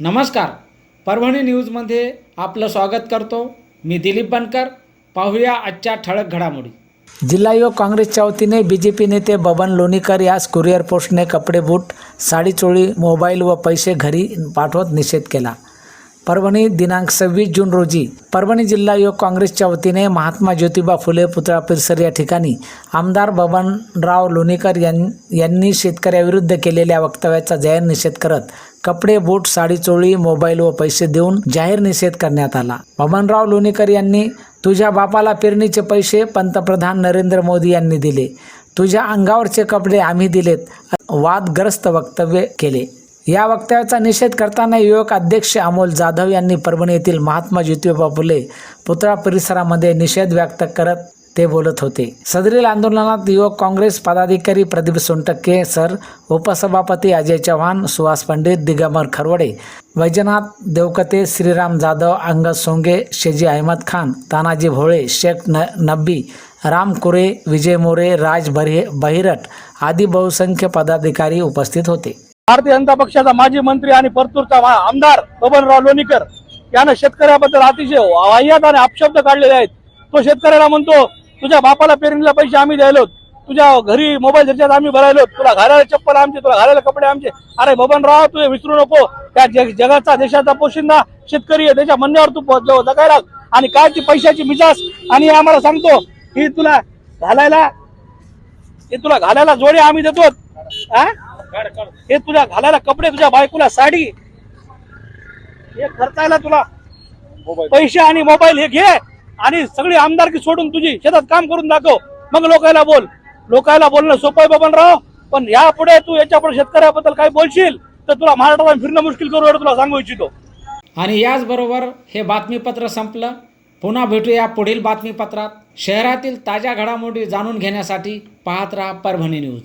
नमस्कार. परभणी न्यूजमध्ये आपलं स्वागत करतो. मी दिलीप बनकर. पाहूया आजच्या ठळक घडामोडी. जिल्हा युवक काँग्रेसच्या वतीने बी जे पी नेते बबन लोणीकर यास कुरिअर पोस्टने कपडे बूट साडी चोळी मोबाईल व पैसे घरी पाठवत निषेध केला. परभणी दिनांक सव्वीस जून रोजी परभणी जिल्हा युवक काँग्रेसच्या वतीने महात्मा ज्योतिबा फुले पुतळा परिसर या ठिकाणी आमदार बबनराव लोणीकर यां यांनी शेतकऱ्याविरुद्ध केलेल्या वक्तव्याचा जाहीर निषेध करत कपडे बूट साडी चोळी मोबाईल व पैसे देऊन जाहीर निषेध करण्यात आला. बबनराव लोणीकर यांनी तुझ्या बापाला पेरणीचे पैसे पंतप्रधान नरेंद्र मोदी यांनी दिले. तुझ्या अंगावरचे कपडे आम्ही दिलेत वादग्रस्त वक्तव्य केले. या वक्तव्याचा निषेध करताना युवक अध्यक्ष अमोल जाधव यांनी परभणी येथील महात्मा ज्योतिबा फुले पुतळा परिसरामध्ये निषेध व्यक्त करत ते बोलत होते. सदरील आंदोलनात युवक काँग्रेस पदाधिकारी प्रदीप सोनटक्के सर उपसभापती अजय चव्हाण सुहास पंडित दिगंबर खरवडे वैजनाथ देवकते श्रीराम जाधव अंगद सोंगे शेजी अहमद खान तानाजी भोळे शेख न नब्बी राम कुरे विजय मोरे राज बरे बहिरट आदी बहुसंख्य पदाधिकारी उपस्थित होते. भारतीय जनता पक्षाचा माजी मंत्री आणि परतूरचा आमदार बबनराव लोणीकर यानं शेतकऱ्याबद्दल अतिशय वाह्यात आणि अपशब्द काढलेले आहेत. तो शेतकऱ्याला म्हणतो तुझ्या बापाला पेरणीला पैसे आम्ही द्यायलो तुझ्या घरी मोबाईल रिचार्ज आम्ही भरायलो तुला घालायला चप्पल आमचे तुला घालायला कपडे आमचे. अरे बबनराव तू विसरू नको. त्या जग- जगाचा देशाचा पोशिंदा शेतकरी आहे. त्याच्या म्हणण्यावर तू जगायला. आणि काय ती पैशाची मिजास आणि आम्हाला सांगतो ही तुला घालायला हे तुला घालायला जोडे आम्ही देतो हा? हे तुझ्या घालायला कपडे तुझ्या बायकोला साडी. हे खर्चायला तुला पैसे आणि मोबाईल हे घे. आणि सगळी आमदारकी सोडून तुझी शेतात काम करून दाखव. मग लोकायला बोल. लोकायला बोलणं सोपं आहे बबनराव पण यापुढे तू याच्यापुढे शेतकऱ्याबद्दल काही बोलशील तर तुला महाराष्ट्रात फिरणं मुश्किल करू एवढं तुला सांगू इच्छितो. आणि याचबरोबर हे बातमीपत्र संपलं. पुन्हा भेटूया पुढील बातमीपत्रात. शहरातील ताज्या घडामोडी जाणून घेण्यासाठी पाहत राहा परभणी न्यूज.